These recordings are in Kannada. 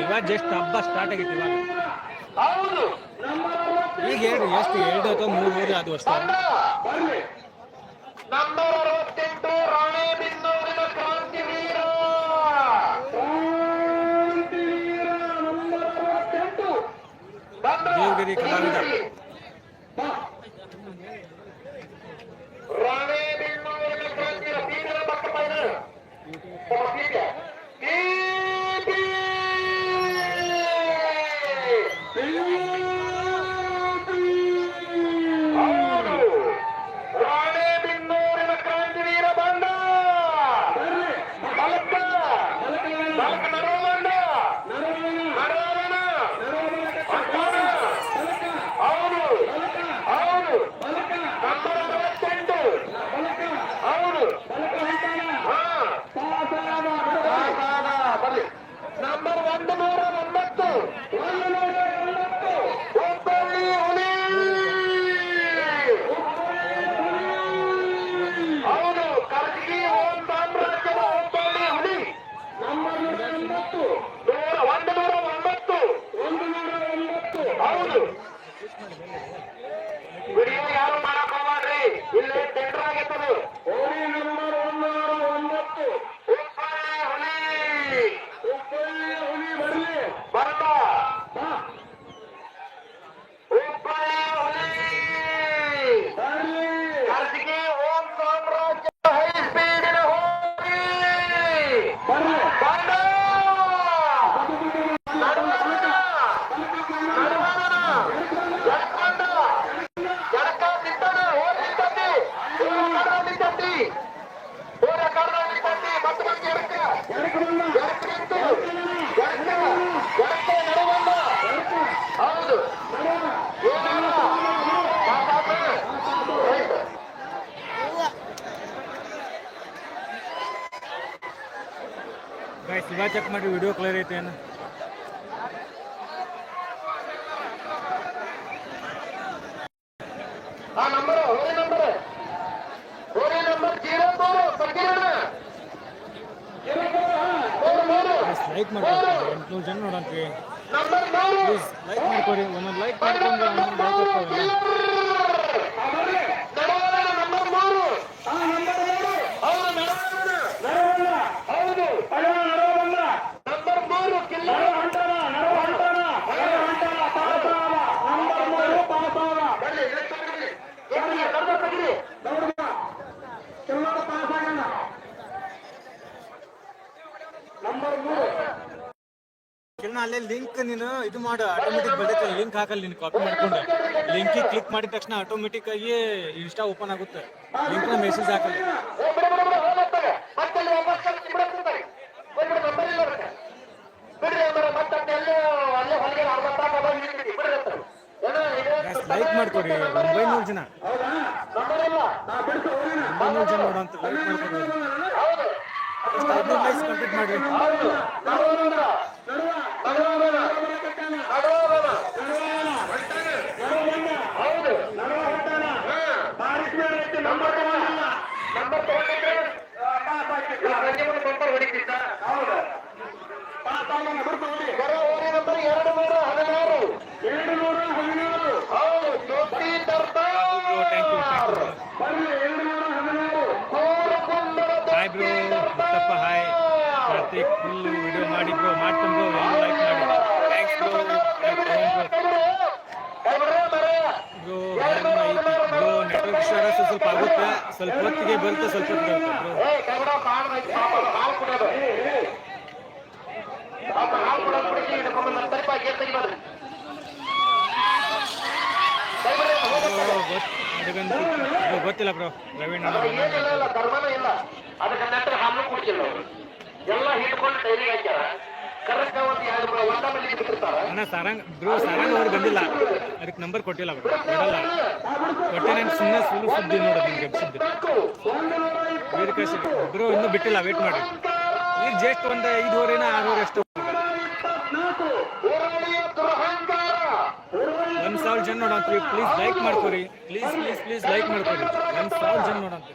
ಇವಾಗ ಜಸ್ಟ್ ಹಬ್ಬ ಸ್ಟಾರ್ಟ್ ಆಗಿತ್ತು ಇವಾಗ. ಹೌದು. ಈಗ ಹೇಳಿ ಎಷ್ಟು? ಎರಡು ಅಥವಾ ಮೂರು ಮೂರು ಅದು ಅಷ್ಟೇ. ತಂಡ ನಂಬರ್ ಅರವತ್ತೆಂಟು ರಾಣೆಬೆನ್ನೂರಿನ ಕ್ರಾಂತಿ ವೀರ. ಕ್ರಾಂತಿ ವೀರ ನಂಬರ್ ಅರವತ್ತೆಂಟು. ತಂಡ ದೇವಗಿರಿ ಕಲಾವಿದ. ಗೈಸ್ ಇವಾಗ ಚೆಕ್ ಮಾಡಿ ವಿಡಿಯೋ ಕ್ಲಿಯರ್ ಐತೆ ಏನು? ಲೈಕ್ ಮಾಡ್ಕೊಡಿ ಎಂಟ್ನೂರು ಜನ ನೋಡಂತೀವಿ ಪ್ಲೀಸ್ ಲೈಕ್ ಮಾಡ್ಕೊಡಿ ಒಂದೊಂದು ಲೈಕ್ ಮಾಡ್ಕೊಂಡು ಒಂದೊಂದು ಲೈಕ್ ಹಾಕ್ತಾವಲ್ಲ ನಡವರಣ ನಂಬರ್ ಮೂರು ಹೌದು ನಡವರಣ ಹೌದು ನಂಬರ್ ಮೂರು ಕಿಲ್ಲ ನಂಬರ್ ಮೂರು ಬನ್ನಿ ಇದಕ್ಕೆ ತೆಗೀರಿ. ಎಲ್ಲಿ? ಕರ್ದ ತೆಗೀರಿ. ನಂಬರ್ ಮೂರು ಕಿರಣ ಅಲ್ಲೇ ಲಿಂಕ್ ನೀನು ಇದು ಮಾಡು ಆಟೋಮೆಟಿಕ್ ಬರ್ತೈತೆ ಲಿಂಕ್ ಹಾಕಲ್ಲ ನೀನು ಕಾಪಿ ಮಾಡ್ಕೊಂಡು. ಲಿಂಕಿಗೆ ಕ್ಲಿಕ್ ಮಾಡಿದ ತಕ್ಷಣ ಆಟೋಮೆಟಿಕ್ ಆಗಿ ಇನ್ಸ್ಟಾ ಓಪನ್ ಆಗುತ್ತೆ. ಲಿಂಕ್ನ ಮೆಸೇಜ್ ಹಾಕಲ್ಲ. ಲೈಕ್ ಮಾಡ್ಕೊಡಿ ಒಂಬೈನೂರು ಜನ. ಒಂಬೈನೂರು ಮತ್ತೆ ಅಲ್ಲಿ ಲೈಕ್ ಮಾಡ್ಕೊಡಿ. ಕಂಪ್ಲೀಟ್ ಹೋಗ್ಬಿಡು, ನಂಬರ್ ಇಲ್ಲ ಅವ್ರಿಗೆ. ಬಿಡ್ರಿ ಅವ್ರೆ, ಮತ್ತೆ ಅಲ್ಲಿ ಅಲ್ಲೇ ಅಲ್ಲೇ ಹೊಲಿಗೆ ಅರ್ಧ ತಾಸು ಅವಾಗ ನಿಂತ್ಬಿಡಿ. ಬಿಡ್ರಿ ಅಂತಾರೆ. ಏನೋ ಇದೆ ಅಂತ ಲೈಕ್ ಮಾಡ್ಕೊಡಿ ಒಂಬೈನೂರು ಜನ ಹೌದಾ? ನಂಬರ್ ಇಲ್ಲ. ನಾ ಬಿಡ್ತು, ಹೋಗೋಣ. ಒಂಬೈನೂರು ಜನ ನೋಡೋಂತ ಲೈಕ್ ಮಾಡ್ಕೊಡಿ ಹೌದು. ಎಷ್ಟು ಹದಿನೈದು ಲೈಕ್ಸ್ ಕಂಪ್ಲೀಟ್ ಮಾಡ್ರಿ ಹೌದು. ನಡುವರಣ. ನಡುವರಣ. ನಡುವರಣ. ಹೌದು. ಹಾ. ನಂಬರ್ ತಗೊಂಡಿಲ್ಲ. ನಂಬರ್ ತಗೊಂಡಿದ್ರೆ ಇಲ್ಲ, ಸಂಜೆ ಮುಂದೆ ಬಂಪರ್ ಹೊಡಿತಿದ್ದ. ಹೌದು. ಬರೋ ಓರಿ ನಂಬರ್ ಎರಡು ನೂರ ಹದಿನಾರು. ಎರಡು ನೂರ ಹದಿನಾರು. ಹೌದು ಜ್ಯೋತಿ thank you, thank you. ಬರ್ಲಿ ಎರಡು ನೂರ ಹದಿನಾರು. ಕೋರಕೊಂಡರ hi bro Muttappa hi. Karthik full video ಮಾಡಿ. ಬ್ರೋ ಬ್ರೋ ಲೈಕ್ ಮಾಡಿ thanks bro bro network issue ಆದ್ರೆ ಸ್ವಲ್ಪ ಸ್ವಲ್ಪ ಆಗುತ್ತೆ ಸ್ವಲ್ಪ ಹೊತ್ತಿಗೆ ಬರುತ್ತೆ ಸ್ವಲ್ಪ ಹೊತ್ತಿಗೆ ಬರುತ್ತೆ ಬ್ರೋ ಏ ಕನ್ನಡ ಕಾಲ್ ಐತಿ ಪಾಪ ಹಾಲು ಕುಡಿಯೋದು ಪಾಪ ಹಾಲು ಕುಡಿಯೋದು ಬಿಡಿ ಹಿಡ್ಕೊಂಡು ನನ್ನ ತರಿಪ ಗೇಟ್ ತೆಗಿಬಾರ್ದು ಬ್ರೋ ಹೊತ್ತಿಗೆ ಬಂತು ಸ್ವಲ್ಪ ಗೊತ್ತಿಲ್ಲ ಬ್ರೋ ಪ್ರವೀಣ್ ಧರ್ಮನೇ ಇಲ್ಲ. ಅದಕ್ಕೆ ಹಾಲು ಕುಡಿಸಿಲ್ಲ ಎಲ್ಲ ಹಿಡ್ಕೊಂಡು ಡೈರಿ ಹಾಕ್ಯಾರ. ಅಣ್ಣ ಸಾರಂಗ್ ಬ್ರೋ ಸಾರಂಗ್ ಅವ್ರು ಬಂದಿಲ್ಲ. ಅದಕ್ಕೆ ನಂಬರ್ ಕೊಟ್ಟಿಲ್ಲ ಅವರು. ಕೊಡಲ್ಲ. ಕೊಟ್ಟೆ ನಾನು ಸುಮ್ಮನೆ ಸುಳ್ಳು ಸುದ್ದಿ ನೋಡೋದು ನಿಮ್ಗೆ ಸುದ್ದಿ ವೇದಿಕೆ ಬ್ರೋ ಇನ್ನೂ ಬಿಟ್ಟಿಲ್ಲ ವೇಟ್ ಮಾಡಿ. ಈಗ ಜಸ್ಟ್ ಒಂದು ಐದುವರೆನ ಆರೂವರೆ ಅಷ್ಟು ಒಂದ್ ಸಾವಿರ ಜನ ನೋಡಂತ್ರಿ ಪ್ಲೀಸ್ ಲೈಕ್ ಮಾಡ್ಕೊರಿ. ಪ್ಲೀಸ್ ಪ್ಲೀಸ್ ಪ್ಲೀಸ್ ಲೈಕ್ ಮಾಡ್ಕೊರಿ. ಒಂದ್ ಸಾವಿರ ಜನ ನೋಡಂತ್ರಿ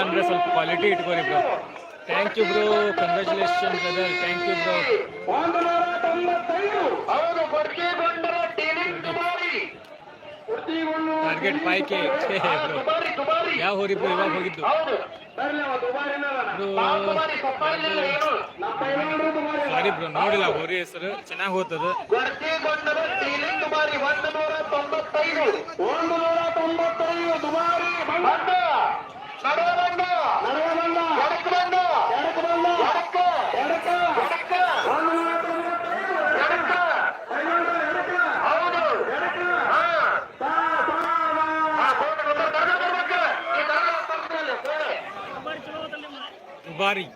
ಅಂದ್ರೆ ಸ್ವಲ್ಪ quality ಇಟ್ಕೊರಿ bro thank you bro congratulation brother thank you bro target five K ಯಾವ ಹೋರಿ ಬ್ರೋ ಇವಾಗ ಹೋಗಿದ್ದು? ಸಾರಿ ಬ್ರೋ ನೋಡಿಲ್ಲ ಹೋರಿ ಹೆಸರು. ಚೆನ್ನಾಗಿ ಹೋಗ್ತದೆ ತೊಂಬತ್ತೈದು ಒಂದು ನೂರ ತೊಂಬತ್ತೈದು ದುಬಾರಿ ಬಾರಿ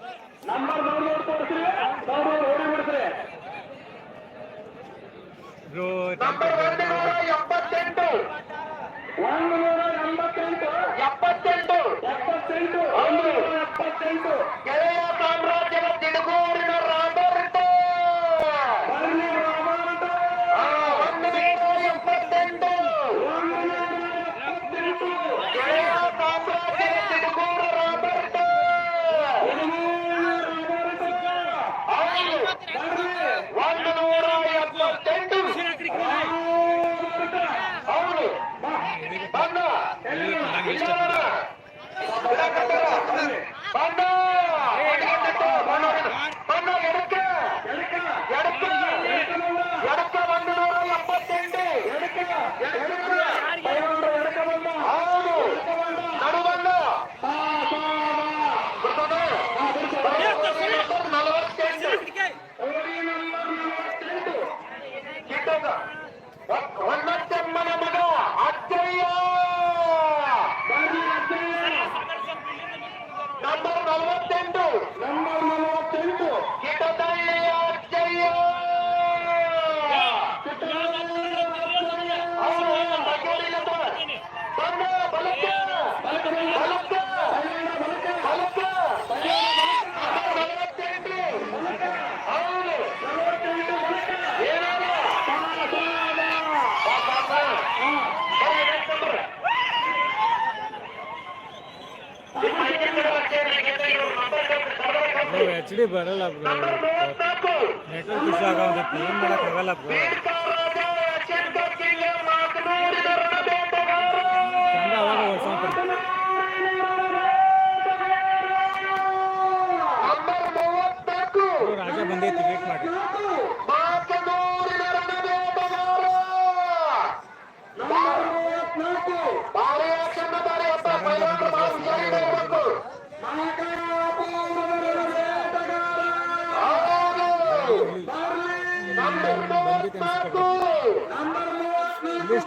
ಎಪ್ಪತ್ತೆಂಟು ಒಂದು ನೂರ ಎಂಬತ್ತೆಂಟು. ಎಪ್ಪತ್ತೆಂಟು. ಎಪ್ಪತ್ತೆಂಟು. ಎಪ್ಪತ್ತೆಂಟು. ಗೆಳೆಯ ಎಚ್ ಡಿ ಬರಲ್ಲ ಬ್ರೋ ನೆಟ್ವರ್ಕ್ ಇಶ್ಯೂ ಆಗೋದಕ್ಕೆ ಏನು ಮಾಡೋಕ್ಕಾಗಲ್ಲ ಬ್ರೋ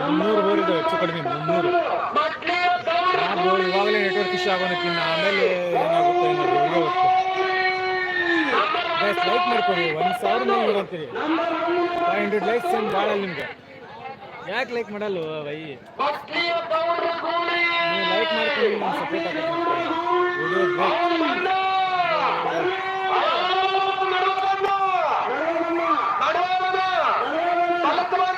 ಮುನ್ನೂರು ಬೋರ್ ಇದೆ ಹೆಚ್ಚು ಕಡಿಮೆ ಇವಾಗಲೇ ನೆಟ್ವರ್ಕ್ ಇಶ್ಯೂ ಆಗೋಣಕ್ಕಿಂತ ಆಮೇಲೆ ಏನಾಗುತ್ತೆ ಏನಾಗುತ್ತೆ ಲೈಕ್ ಮಾಡ್ಕೊಡಿ ಒಂದು ಸಾವಿರದ ಅಂತೀರಿ. ಫೈವ್ ಹಂಡ್ರೆಡ್ ಲೈಕ್ಸ್ ಏನು ಭಾಳ ನಿಮಗೆ. ಯಾಕೆ ಲೈಕ್ ಮಾಡಲ್ಲ ಬೈ ಲೈಕ್ ಮಾಡ್ಕೊಂಡು ಸಪೋರ್ಟ್